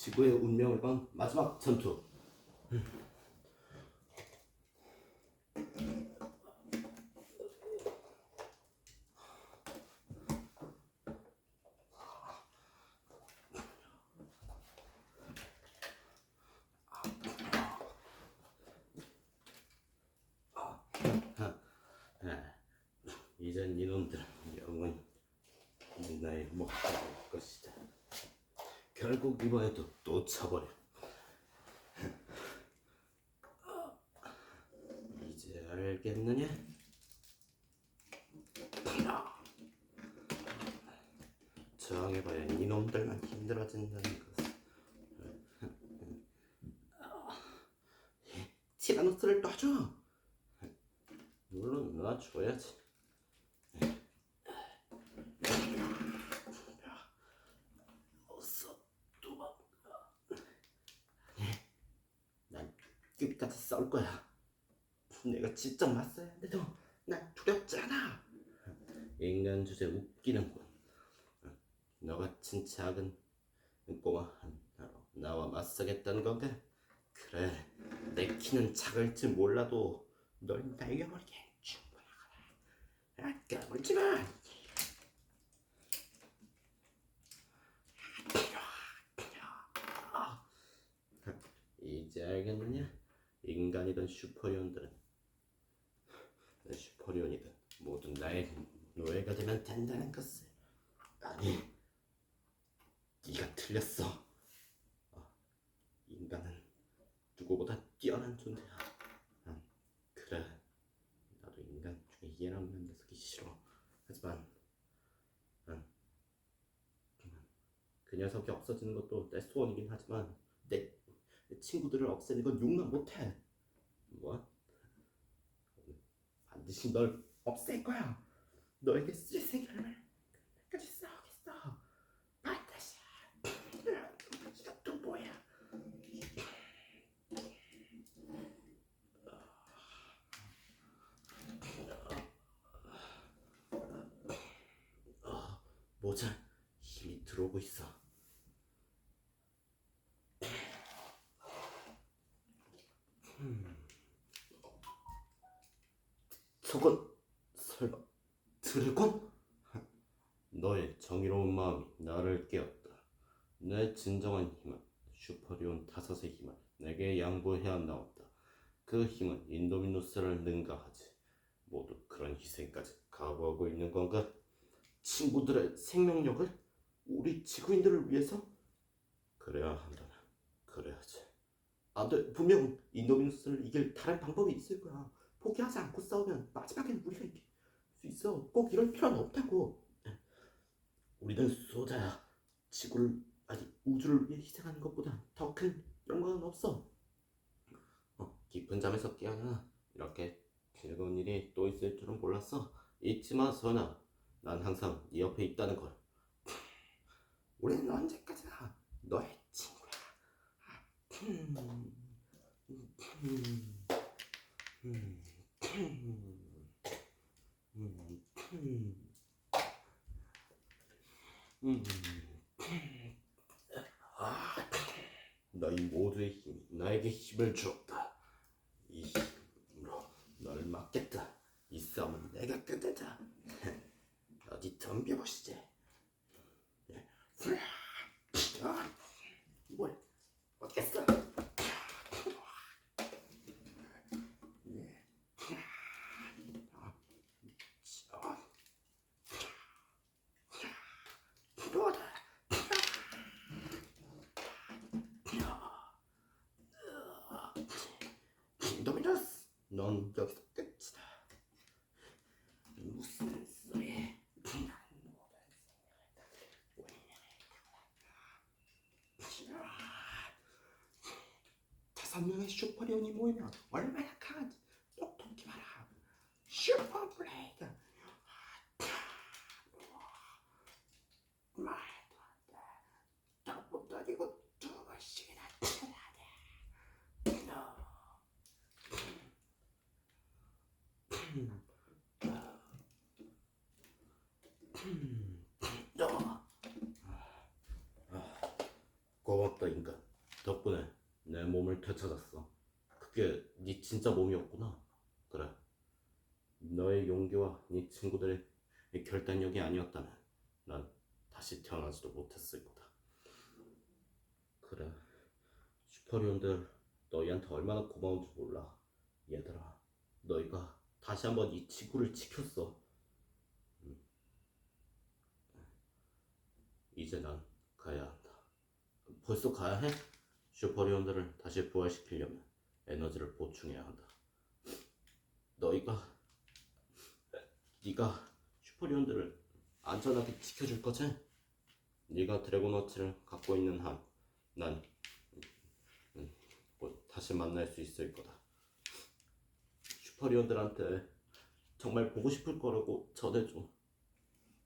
지구의 운명을 건 마지막 전투. 아, 이젠 이놈들은 영원히 나의 될 것이다. 결국 이번에도 또 쳐버려. 이제 알겠느냐? 저항해봐야 이놈들만 힘들어진다는 것을. 티라노스를 놔줘. 물론 놔줘야지. 어서 도망가. 난 끝까지 싸울 거야. 내가 직접 맞서야 하는데도 난 두렵지 않아. 인간 주제 웃기는군. 너 같은 작은 꼬마 하나로 나와 맞서겠다는 건가? 그래, 내 키는 작을지 몰라도 널 날려버리게 충분하거라. 아, 까불지 마. 이제 알겠느냐? 인간이든 슈퍼리온들은 슈퍼리온이든 모두 나의 노예가 되면 된다는 것을. 아니 네가 틀렸어. 어, 인간은 누구보다 뛰어난 존재야. 난 그래. 나도 인간 중에 없는 녀석이 싫어. 하지만 난그 녀석이 없어지는 것도 내 소원이긴 하지만 내, 내 친구들을 없애는 건 용납 못해 뭐? 반드시 널 없앨 거야. 너에게 쓸 생각을 끝까지 싸우겠어. 반드시. 또 뭐야? 어, 모자 힘이 들어오고 있어 저건 설마 드래곤? 너의 정의로운 마음이 나를 깨웠다. 내 진정한 힘은 슈퍼리온 다섯의 힘을 내게 양보해야 나온다. 그 힘은 인도미누스를 능가하지. 모두 그런 희생까지 각오하고 있는 건가? 친구들의 생명력을 우리 지구인들을 위해서? 그래야 한다면 그래야지. 안돼 분명 인도미누스를 이길 다른 방법이 있을 거야. 포기하지 않고 싸우면 마지막엔 우리가 이길 수 있어. 꼭 이럴 필요는 없다고. 우리는 수호자야. 지구를 아니 우주를 위해 희생하는 것보다 더 큰 영광은 없어. 어, 깊은 잠에서 깨어나 이렇게 즐거운 일이 또 있을 줄은 몰랐어. 잊지 마, 선아. 난 항상 네 옆에 있다는 걸. 우리는 언제까지나 너의 친구야. 음, 음, 너희 모두의 힘이 나에게 힘을 주었다. 이 힘으로 널 막겠다. 이 싸움은 내가 끝내자. 어디 덤벼보시지. 예. 아, 뭘 어겠어? 들어와라. 도미노스, 넌 여기서 끝이다. 무슨 소리? 다섯 명의 슈퍼리온이 모이면 얼마나 강한지 똑똑히 봐라. 슈퍼 블레이드. 말도 안 돼. 다못 아니고 두 번씩이나 쳐야 돼. 너. 인간. 덕분에 내 몸을 되찾았어. 그게 네 진짜 몸이었구나. 그래. 너의 용기와 네 친구들의 이 결단력이 아니었다면 난 다시 태어나지도 못했을 거다. 그래. 슈퍼리온들 너희한테 얼마나 고마운지 몰라. 얘들아, 너희가 다시 한번 이 지구를 지켰어. 음. 이제 난 가야. 벌써 가야 해? 슈퍼리온들을 다시 부활시키려면 에너지를 보충해야 한다. 너희가 네가 슈퍼리온들을 안전하게 지켜줄 거지? 네가 드래곤워치를 갖고 있는 한, 난 음, 곧 다시 만날 수 있을 거다. 슈퍼리온들한테 정말 보고 싶을 거라고 전해줘.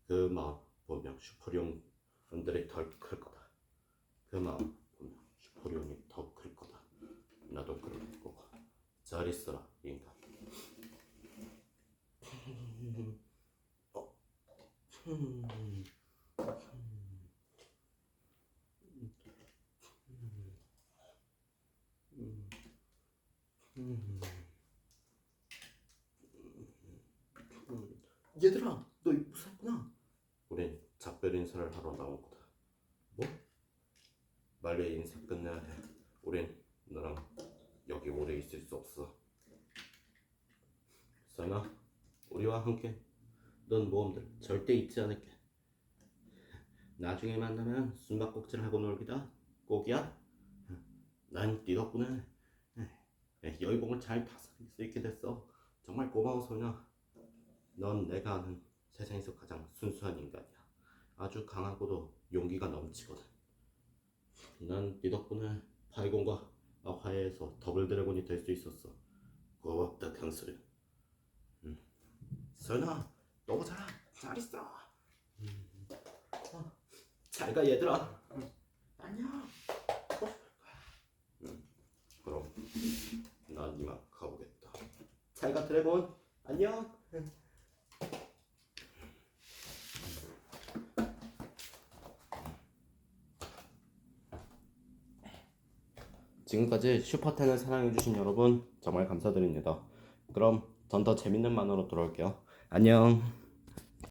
그 마음 보면 슈퍼리온들이 덜클 그 보면 슈퍼리온이 더 클 거다. 나도 그럴 거고. 잘 있어라, 인간. 어. 얘들아, 너 무사했구나. 우린 작별 인사를 하러 나온 거다. 뭐? 빨리 인사 끝내야 해. 우린 너랑 여기 오래 있을 수 없어. 선아, 우리와 함께 넌 모험들 절대 잊지 않을게. 나중에 만나면 숨바꼭질 하고 놀기다. 꼭이야? 난 네 덕분에 여의봉을 잘 다스릴 수 있게 됐어. 정말 고마워 소녀. 넌 내가 아는 세상에서 가장 순수한 인간이야. 아주 강하고도 용기가 넘치거든. 난 네 덕분에 파이곤과 화해해서 더블 드래곤이 될 수 있었어. 고맙다 강수련. 음. 소연아, 너무 잘, 잘 있어. 음. 어, 잘가 얘들아. 음. 안녕. 음. 그럼 난 이만 가보겠다. 잘가 드래곤. 안녕. 지금까지 슈퍼텐을 사랑해주신 여러분 정말 감사드립니다. 그럼 전 더 재밌는 만화로 돌아올게요. 안녕.